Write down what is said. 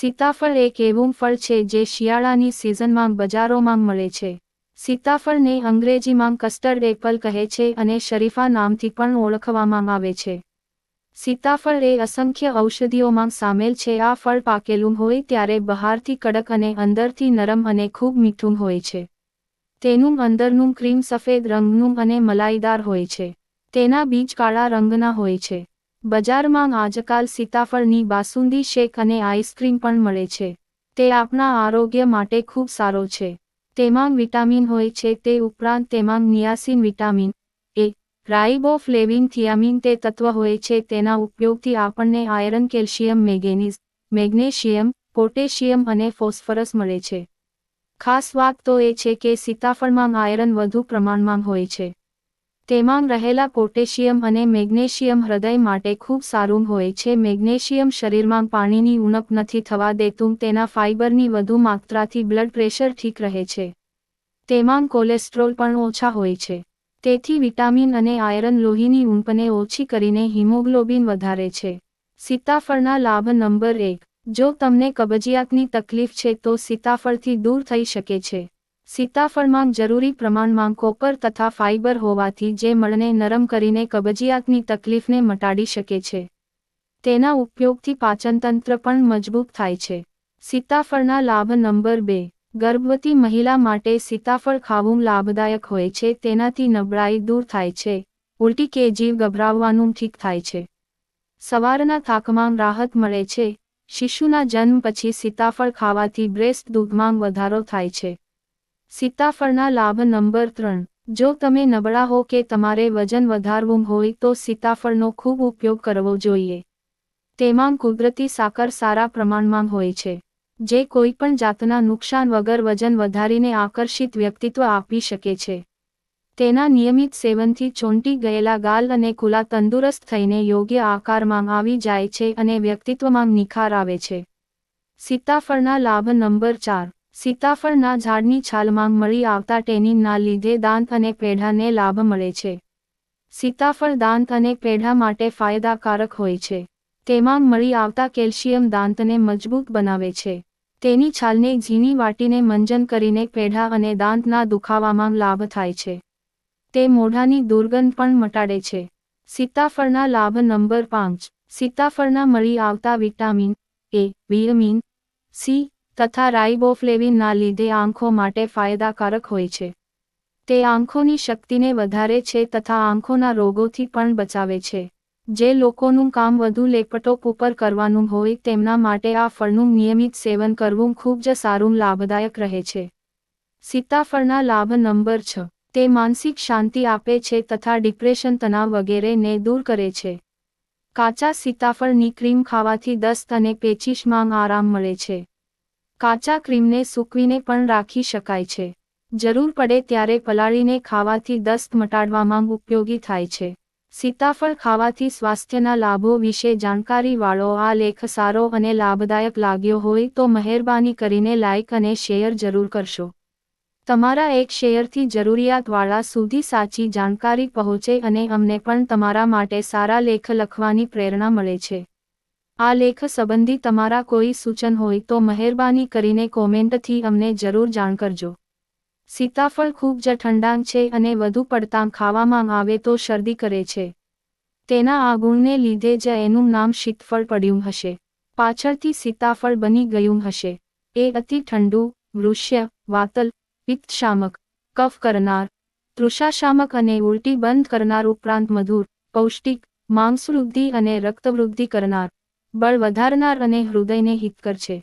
સીતાફળ એક એવું ફળ છે જે શિયાળાની સિઝનમાં બજારોમાં મળે છે. સીતાફળને અંગ્રેજીમાં કસ્ટર્ડ એપલ કહે છે અને શરીફા નામથી પણ ઓળખવામાં આવે છે. સીતાફળ એ અસંખ્ય ઔષધિઓમાં સામેલ છે. આ ફળ પાકેલું હોય ત્યારે બહારથી કડક અને અંદરથી નરમ અને ખૂબ મીઠું હોય છે. તેનું અંદરનું ક્રીમ સફેદ રંગનું અને મલાઈદાર હોય છે. તેના બીજ કાળા રંગના હોય છે. બજારમાં આજકાલ સીતાફળની બાસુંદી, શેક અને આઈસ્ક્રીમ પણ મળે છે. તે આપણા આરોગ્ય માટે ખૂબ સારો છે. તેમાં વિટામિન હોય છે, તે ઉપરાંત તેમાં નિયાસિન વિટામિન એ રાઇબોફ્લેવિન થિયામિન તે તત્વ હોય છે, તેના ઉપયોગથી આપણને આયરન, કેલ્શિયમ, મેગ્નેઝ, મેગ્નેશિયમ, પોટેશિયમ અને ફોસ્ફરસ મળે છે. ખાસ વાત તો એ છે કે સીતાફળમાં આયરન વધુ પ્રમાણમાં હોય છે. તેમાં રહેલા પોટેશિયમ અને મેગ્નેશિયમ હૃદય માટે ખૂબ સારું હોય છે. મેગ્નેશિયમ શરીરમાં પાણીની ઉણપ નથી થવા દેતું, તેના ફાઇબરની વધુ માત્રાથી બ્લડ પ્રેશર ઠીક રહે છે. તેમાં કોલેસ્ટ્રોલ પણ ઓછા હોય છે. તેથી વિટામિન અને આયરન લોહીની ઉણપને ઓછી કરીને હિમોગ્લોબિન વધારે છે. સીતાફળના લાભ નંબર એક. જો તમને કબજિયાતની તકલીફ છે તો સીતાફળથી દૂર થઈ શકે છે. સીતાફળમાં જરૂરી પ્રમાણમાં કોપર તથા ફાઇબર હોવાથી જે મળને નરમ કરીને કબજિયાતની તકલીફને મટાડી શકે છે. તેના ઉપયોગથી પાચનતંત્ર પણ મજબૂત થાય છે. સીતાફળના લાભ નંબર બે. ગર્ભવતી મહિલા માટે સીતાફળ ખાવું લાભદાયક હોય છે, તેનાથી નબળાઈ દૂર થાય છે. ઉલટી કે જીવ ગભરાવવાનું ઠીક થાય છે. સવારના થાકમાં રાહત મળે છે. શિશુના જન્મ પછી સીતાફળ ખાવાથી બ્રેસ્ટ દૂધમાં વધારો થાય છે. સીતાફળના લાભ નંબર ત્રણ. જો તમે નબળા હો કે તમારે વજન વધારવું હોય તો સીતાફળનો ખૂબ ઉપયોગ કરવો જોઈએ. તેમાં કુદરતી સાકર સારા પ્રમાણમાં હોય છે. જે કોઈપણ જાતના નુકસાન વગર વજન વધારીને આકર્ષિત વ્યક્તિત્વ આપી શકે છે. તેના નિયમિત સેવનથી ચોંટી ગયેલા ગાલ અને કુલા તંદુરસ્ત થઈને યોગ્ય આકારમાં આવી જાય છે અને વ્યક્તિત્વમાં નિખાર આવે છે. સીતાફળના લાભ નંબર ચાર. સીતાફળના ઝાડની છાલમાં મળી આવતા ટેનિનના લીધે દાંત અને પેઢાને લાભ મળે છે. સીતાફળ દાંત અને પેઢા માટે ફાયદાકારક હોય છે. તેમાં મળી આવતા કેલ્શિયમ દાંતને મજબૂત બનાવે છે. તેની છાલને ઝીણી વાટીને મંજન કરીને પેઢા અને દાંતના દુખાવામાં લાભ થાય છે. તે મોઢાની દુર્ગંધ પણ મટાડે છે. સીતાફળના લાભ નંબર પાંચ. સીતાફળના મળી આવતા વિટામિન એ, વિટામિન સી તથા રાઇબોફ્લેવિનના લીધે આંખો માટે ફાયદાકારક હોય છે. તે આંખોની શક્તિને વધારે છે તથા આંખોના રોગોથી પણ બચાવે છે. જે લોકોનું કામ વધુ લેપટોપ ઉપર કરવાનું હોય તેમના માટે આ ફળનું નિયમિત સેવન કરવું ખૂબ જ સારું લાભદાયક રહે છે. સીતાફળના લાભ નંબર છ. તે માનસિક શાંતિ આપે છે તથા ડિપ્રેશન તણાવ વગેરેને દૂર કરે છે. કાચા સીતાફળની ક્રીમ ખાવાથી દસ્ત અને પેચીશમાં આરામ મળે છે. કાચા ક્રીમને સૂકવીને પણ રાખી શકાય છે. જરૂર પડે ત્યારે પલાળીને ખાવાથી દસ્ત મટાડવામાં ઉપયોગી થાય છે. સીતાફળ ખાવાથી સ્વાસ્થ્યના લાભો વિશે જાણકારીવાળો આ લેખ સારો અને લાભદાયક લાગ્યો હોય તો મહેરબાની કરીને લાઇક અને શેર જરૂર કરશો. તમારા એક શેયરથી જરૂરિયાતવાળા સુધી સાચી જાણકારી પહોંચે અને અમને પણ તમારા માટે સારા લેખ લખવાની પ્રેરણા મળે છે. આ લેખ સંબંધી તમારા કોઈ સૂચન હોય તો મહેરબાની કરીને કોમેન્ટથી અમને જરૂર જાણ કરજો. સીતાફળ ખૂબ જ ઠંડાંગ છે અને વધુ પડતાં ખાવામાં આવે તો શરદી કરે છે. તેના આ ગુણને લીધે જ એનું નામ શીતફળ પડ્યું હશે. પાછળથી સીતાફળ બની ગયું હશે. એ અતિ ઠંડુ, વૃષ્ય, વાતલ, પિત્તશામક, કફ કરનાર, તૃષાશામક અને ઉલટી બંધ કરનાર ઉપરાંત મધુર, પૌષ્ટિક, માંસવૃદ્ધિ અને રક્તવૃદ્ધિ કરનાર. બળ વધારનાર અને હૃદયને હિતકર છે.